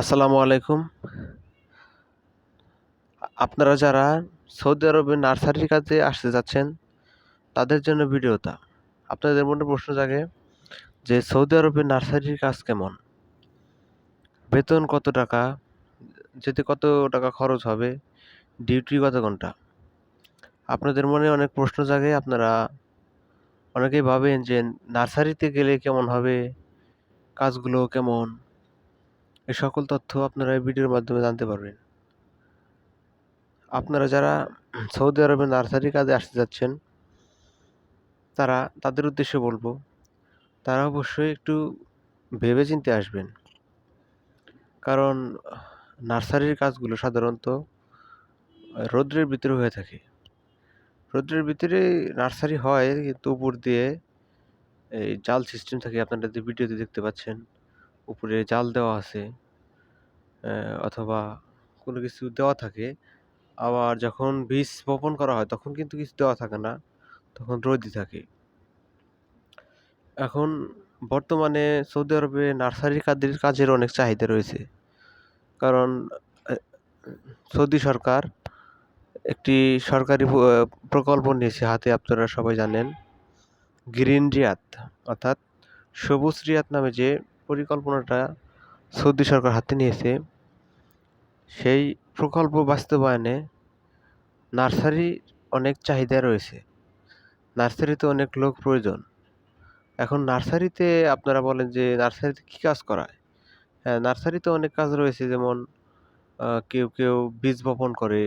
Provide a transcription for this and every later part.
আসসালামু আলাইকুম। আপনারা যারা সৌদি আরবে নার্সারির কাজে আসতে যাচ্ছেন, তাদের জন্য ভিডিওটা। আপনাদের মনে প্রশ্ন জাগে যে সৌদি আরবে নার্সারির কাজ কেমন? বেতন কত টাকা? যেতে কত টাকা খরচ হবে, ডিউটি কত ঘণ্টা? আপনাদের মনে অনেক প্রশ্ন জাগে, আপনারা অনেকেই ভাবেন যে নার্সারিতে গেলে কেমন হবে? কাজগুলো কেমন? এ সকল তথ্য আপনারা এই ভিডিওর মাধ্যমে জানতে পারবেন। আপনারা যারা সৌদি আরবে নার্সারি কাজে আসতে যাচ্ছেন, তারা, তাদের উদ্দেশ্যে বলব, তারা অবশ্যই একটু ভেবে চিন্তে আসবেন। কারণ নার্সারির কাজগুলো সাধারণত রৌদ্রের ভিতরে হয়ে থাকে। রৌদ্রের ভিতরে নার্সারি হয়, কিন্তু উপর দিয়ে এই জাল সিস্টেম থাকে, আপনারা ভিডিওতে দেখতে পাচ্ছেন উপরে জাল দেওয়া আছে অথবা কোনো কিছু দেওয়া থাকে। আবার যখন বীজ বপন করা হয়, তখন কিন্তু কিছু দেওয়া থাকে না, তখন রোদই থাকে। এখন বর্তমানে সৌদি আরবে নার্সারি কাজের কাজের অনেক চাহিদা রয়েছে। কারণ সৌদি সরকার একটি সরকারি প্রকল্প নিয়েছে, হাতে আপনারা সবাই জানেন। গ্রিন রিয়াত অর্থাৎ সবুজ রিয়াত নামে যে পরিকল্পনাটা সৌদি সরকার হাতে নিয়েছে। সেই প্রকল্প বাস্তবায়নে নার্সারি অনেক চাহিদা রয়েছে। নার্সারিতে অনেক লোক প্রয়োজন। এখন নার্সারিতে আপনারা বলেন যে নার্সারিতে কী কাজ করায়? হ্যাঁ নার্সারিতে অনেক কাজ রয়েছে। যেমন কেউ কেউ বীজ বপন করে,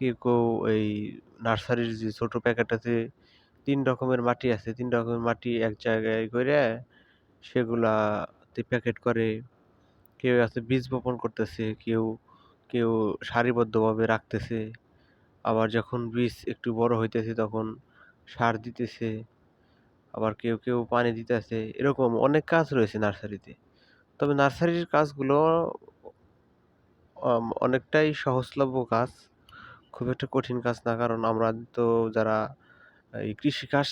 কেউ কেউ এই নার্সারির যে ছোটো প্যাকেট আছে, তিন রকমের মাটি আছে। তিন রকমের মাটি এক জায়গায় করে সেগুলাতে প্যাকেট করে। কেউ আছে বীজ বপন করতেছে, কেউ কেউ সারিবদ্ধভাবে রাখতেছে। আবার যখন বীজ একটু বড় হইতেছে তখন সার দিতেছে। আবার কেউ কেউ পানি দিতেছে। এরকম অনেক কাজ রয়েছে নার্সারিতে। তবে নার্সারির কাজগুলো অনেকটাই সহজলভ্য কাজ। খুব একটা কঠিন কাজ না, কারণ আমরা তো যারা এই কৃষিকাজ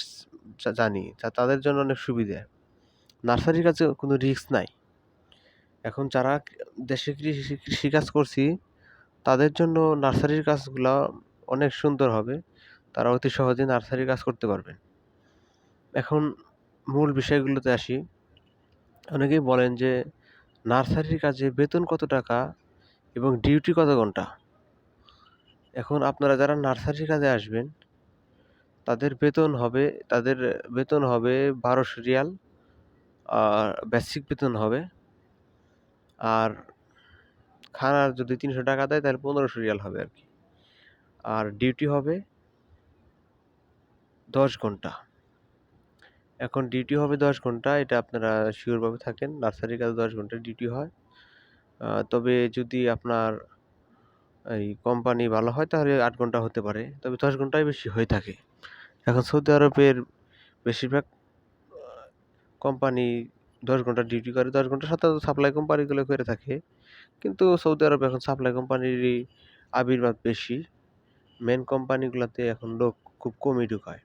জানি তাদের জন্য অনেক সুবিধা। নার্সারির কাছে কোনো রিস্ক নাই। এখন যারা দেশে কৃষি কৃষিকাজ করছি, তাদের জন্য নার্সারির কাজগুলো অনেক সুন্দর হবে। তারা অতি সহজে নার্সারির কাজ করতে পারবেন। এখন মূল বিষয়গুলোতে আসি। অনেকেই বলেন যে, নার্সারির কাজে বেতন কত টাকা এবং ডিউটি কত ঘণ্টা? এখন আপনারা যারা নার্সারির কাজে আসবেন, তাদের বেতন হবে, তাদের বেতন হবে বারোশো রিয়াল। আর বেসিক বেতন হবে। আর খানার যদি তিনশো টাকা দেয়, তাহলে পনেরোশো রিয়াল হবে আর কি। আর ডিউটি হবে দশ ঘণ্টা। এখন ডিউটি হবে দশ ঘণ্টা, এটা আপনারা শিওরভাবে থাকেন। নার্সারির কাছে দশ ঘণ্টা ডিউটি হয়। তবে যদি আপনার এই কোম্পানি ভালো হয়, তাহলে আট ঘণ্টা হতে পারে। তবে দশ ঘন্টাই বেশি হয়ে থাকে। এখন সৌদি আরবের বেশিরভাগ কোম্পানি দশ ঘণ্টা ডিউটি করে, দশ ঘণ্টা সাথে সাপ্লাই কোম্পানিগুলো করে থাকে। কিন্তু সৌদি আরবে এখন সাপ্লাই কোম্পানিরই আবির্ভাব বেশি। মেন কোম্পানিগুলোতে এখন লোক খুব কমই ঢুকায়।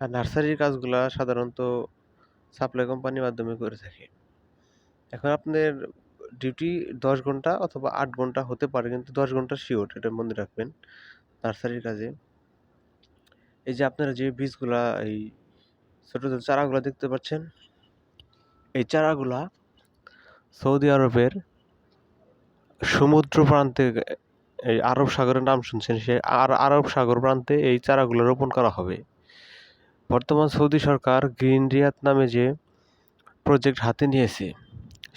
আর নার্সারির কাজগুলা সাধারণত সাপ্লাই কোম্পানির মাধ্যমে করে থাকে। এখন আপনার ডিউটি দশ ঘণ্টা অথবা আট ঘণ্টা হতে পারে, কিন্তু দশ ঘণ্টা শিওর এটা মনে রাখবেন নার্সারির কাজে। এই যে আপনারা যে বীজগুলা এই ছোটো ছোটো চারাগুলো দেখতে পাচ্ছেন এই চারাগুলা সৌদি আরবের সমুদ্র প্রান্তে এই আরব সাগরের নাম শুনছেন সে, আর আরব সাগর প্রান্তে এই চারাগুলো রোপণ করা হবে। বর্তমান সৌদি সরকার গ্রিন রিয়াত নামে যে প্রজেক্ট হাতে নিয়েছে,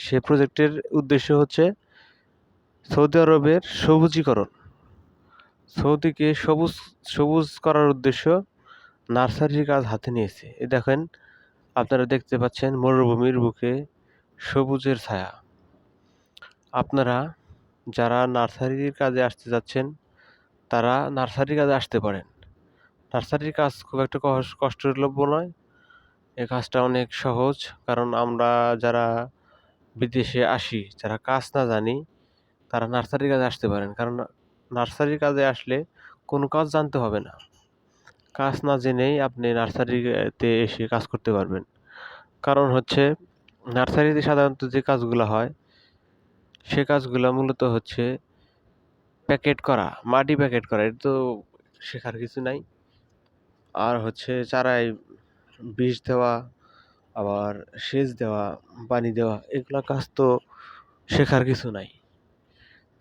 সে প্রজেক্টের উদ্দেশ্য হচ্ছে সৌদি আরবের সবুজীকরণ। সৌদিকে সবুজ সবুজ করার উদ্দেশ্য নার্সারির কাজ হাতে নিয়েছে। এ দেখেন আপনারা দেখতে পাচ্ছেন মরুভূমির বুকে সবুজের ছায়া। আপনারা যারা নার্সারির কাজে আসতে যাচ্ছেন, তারা নার্সারির কাজে আসতে পারেন। নার্সারির কাজ খুব একটা কষ্টলভ্য নয়। এই কাজটা অনেক সহজ, কারণ আমরা যারা বিদেশে আসি, যারা কাজ না জানি, তারা নার্সারির কাজে আসতে পারেন। কারণ নার্সারির কাজে আসলে কোনো কাজ জানতে হবে না। কাজ না জেনেই আপনি নার্সারিতে এসে কাজ করতে পারবেন। কারণ হচ্ছে, নার্সারিতে সাধারণত যে কাজগুলো হয়, সে কাজগুলো মূলত হচ্ছে প্যাকেট করা, মাটি প্যাকেট করা এটা তো শেখার কিছু নাই। আর হচ্ছে চারায় বিষ দেওয়া, আবার সেচ দেওয়া, পানি দেওয়া, এগুলো কাজ তো শেখার কিছু নাই।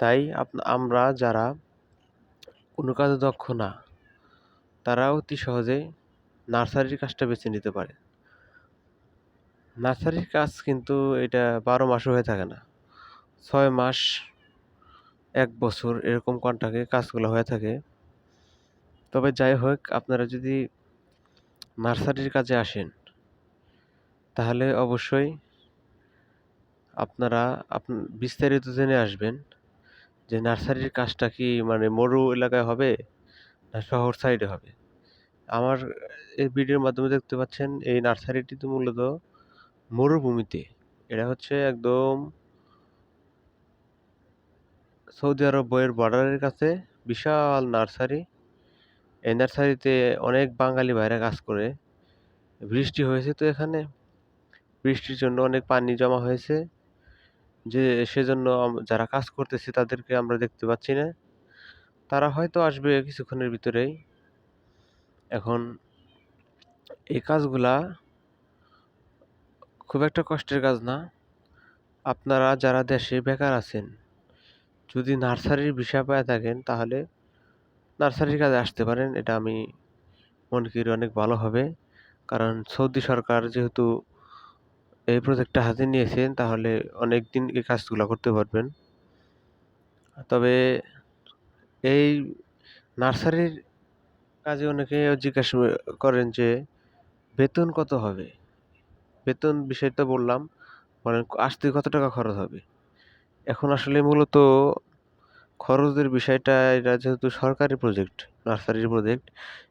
তাই আমরা যারা কোনো কাজে দক্ষ না তারা অতি সহজে নার্সারির কাজটা বেছে নিতে পারে। নার্সারির কাজ কিন্তু এটা বারো মাসও হয়ে থাকে না। ছয় মাস, এক বছর এরকম কন্ট্রাক্টে কাজগুলো হয়ে থাকে। তবে যাই হোক, আপনারা যদি নার্সারির কাজে আসেন, তাহলে অবশ্যই আপনারা বিস্তারিত জেনে আসবেন যে নার্সারির কাজটা কি মানে মরু এলাকায় হবে না শহর সাইডে হবে। আমার এই ভিডিওর মাধ্যমে দেখতে পাচ্ছেন, এই নার্সারিটি তো মূলত মরুভূমিতে। এটা হচ্ছে একদম সৌদি আরব বইয়ের বর্ডারের কাছে বিশাল নার্সারি। এই নার্সারিতে অনেক বাঙালি ভাইরা কাজ করে। বৃষ্টি হয়েছে তো এখানে। বৃষ্টির জন্য অনেক পানি জমা হয়েছে। যে সেজন্য যারা কাজ করতেছে তাদেরকে আমরা দেখতে পাচ্ছি না। তারা হয়তো আসবে কিছুক্ষণের ভিতরেই। এখন এই কাজগুলা খুব একটা কষ্টের কাজ না। আপনারা যারা দেশে বেকার আছেন, যদি নার্সারির বিষয় পায় থাকেন, তাহলে নার্সারির কাজে আসতে পারেন। এটা আমি মনে করি অনেক ভালো হবে। কারণ সৌদি সরকার যেহেতু এই প্রজেক্টটা হাতে নিয়েছেন, তাহলে অনেক দিন এই কাজগুলো করতে পারবেন। তবে এই নার্সারির কাজে অনেকে জিজ্ঞাসা করেন যে, বেতন কত হবে? বেতন বিষয়টা বললাম, বলেন আসতে কত টাকা খরচ হবে? এখন আসলে মূলত খরচের বিষয়টা, এটা যেহেতু সরকারি প্রজেক্ট নার্সারির প্রজেক্ট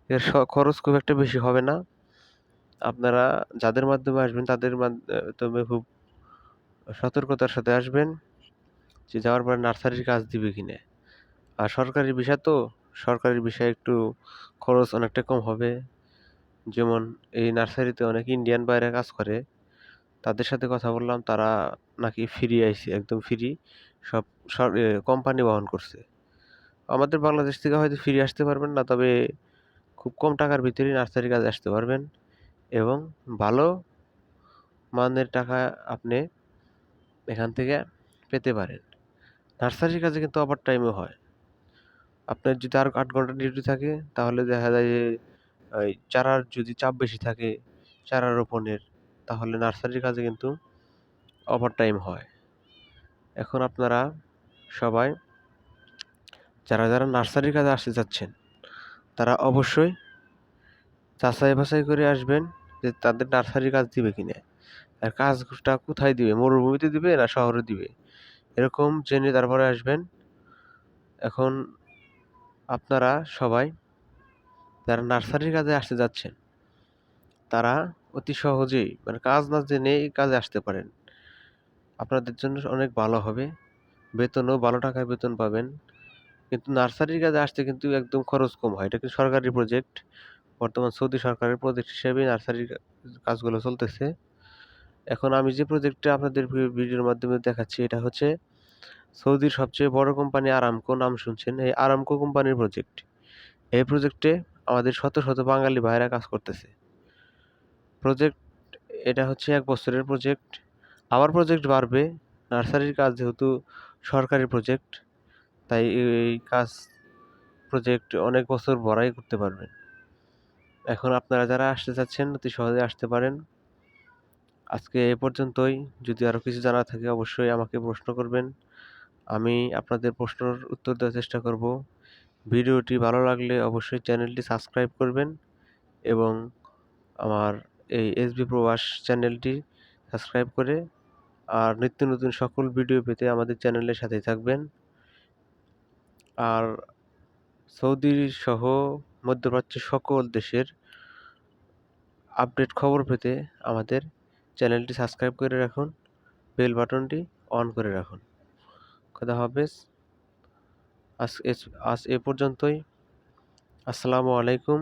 এর খরচ খুব একটা বেশি হবে না। আপনারা যাদের মাধ্যমে আসবেন, তাদের মাধ্যমে খুব সতর্কতার সাথে আসবেন যে, যাওয়ার পরে নার্সারির কাজ দিবে কিনা। আর সরকারি বিষয় তো, সরকারি বিষয়ে একটু খরচ অনেকটা কম হবে। যেমন এই নার্সারিতে অনেক ইন্ডিয়ান বাইরে কাজ করে, তাদের সাথে কথা বললাম, তারা নাকি ফ্রি আইছে একদম ফ্রি সব কোম্পানি বহন করছে। আমাদের বাংলাদেশ থেকে হয়তো ফ্রি আসতে পারবেন না, তবে খুব কম টাকার ভিতরেই নার্সারি কাজে আসতে পারবেন এবং ভালো মানের টাকা আপনি এখান থেকে পেতে পারেন। নার্সারির কাজে কিন্তু ওভার টাইমও হয়। আপনার যদি আর আট ঘণ্টা ডিউটি থাকে, তাহলে দেখা যায় যে, ওই চারার যদি চাপ বেশি থাকে চারা রোপণের, তাহলে নার্সারির কাজে কিন্তু ওভার টাইম হয়। এখন আপনারা সবাই, যারা যারা নার্সারির কাজে আসতে চাচ্ছেন, তারা অবশ্যই যাচাই বাছাই করে আসবেন যে তাদের নার্সারির কাজ দিবে কিনা। আর কাজটা কোথায় দিবে? মরুভূমিতে দিবে না শহরে দিবে? এরকম জেনে তারপরে আসবেন। এখন আপনারা সবাই যারা নার্সারির কাজে আসতে যাচ্ছেন, তারা অতি সহজেই মানে কাজ না জেনে কাজে আসতে পারেন। আপনাদের জন্য অনেক ভালো হবে। বেতনও ভালো টাকায় বেতন পাবেন। কিন্তু নার্সারির কাজে আসতে কিন্তু একদম খরচ কম হয়। এটা কিন্তু সরকারি প্রজেক্ট বর্তমান সৌদি সরকারের প্রজেক্ট হিসেবে নার্সারির কাজগুলো চলতেছে। এখন আমি যে প্রজেক্টটা আপনাদের ভিডিওর মাধ্যমে দেখাচ্ছি, এটা হচ্ছে সৌদির সবচেয়ে বড় কোম্পানি আরামকো নাম শুনছেন এই আরামকো কোম্পানির প্রজেক্ট এই প্রজেক্টে আমাদের শত শত বাঙালি ভাইরা কাজ করতেছে। প্রজেক্ট এটা হচ্ছে এক বছরের প্রজেক্ট আবার প্রজেক্ট বাড়বে। নার্সারির কাজ যেহেতু সরকারি প্রজেক্ট তাই এই কাজ প্রজেক্ট অনেক বছর বড়াই করতে পারবেন। এখন আপনারা যারা আসতে চাচ্ছেন, অতি সহজে আসতে পারেন। আজকে এ পর্যন্তই। যদি আরও কিছু জানা থাকে, অবশ্যই আমাকে প্রশ্ন করবেন। আমি আপনাদের প্রশ্নের উত্তর দেওয়ার চেষ্টা করব। ভিডিওটি ভালো লাগলে অবশ্যই চ্যানেলটি সাবস্ক্রাইব করবেন এবং আমার এই এসবি প্রবাস চ্যানেলটি সাবস্ক্রাইব করে আর নিত্য নতুন সকল ভিডিও পেতে আমাদের চ্যানেলের সাথে থাকবেন। আর সৌদি সহ মধ্যপ্রাচ্যের সকল দেশের আপডেট খবর পেতে আমাদের চ্যানেলটি সাবস্ক্রাইব করে রাখুন, বেল বাটনটি অন করে রাখুন। খোদা হাফেজ। আজ আজ এ পর্যন্তই। আসসালামু আলাইকুম।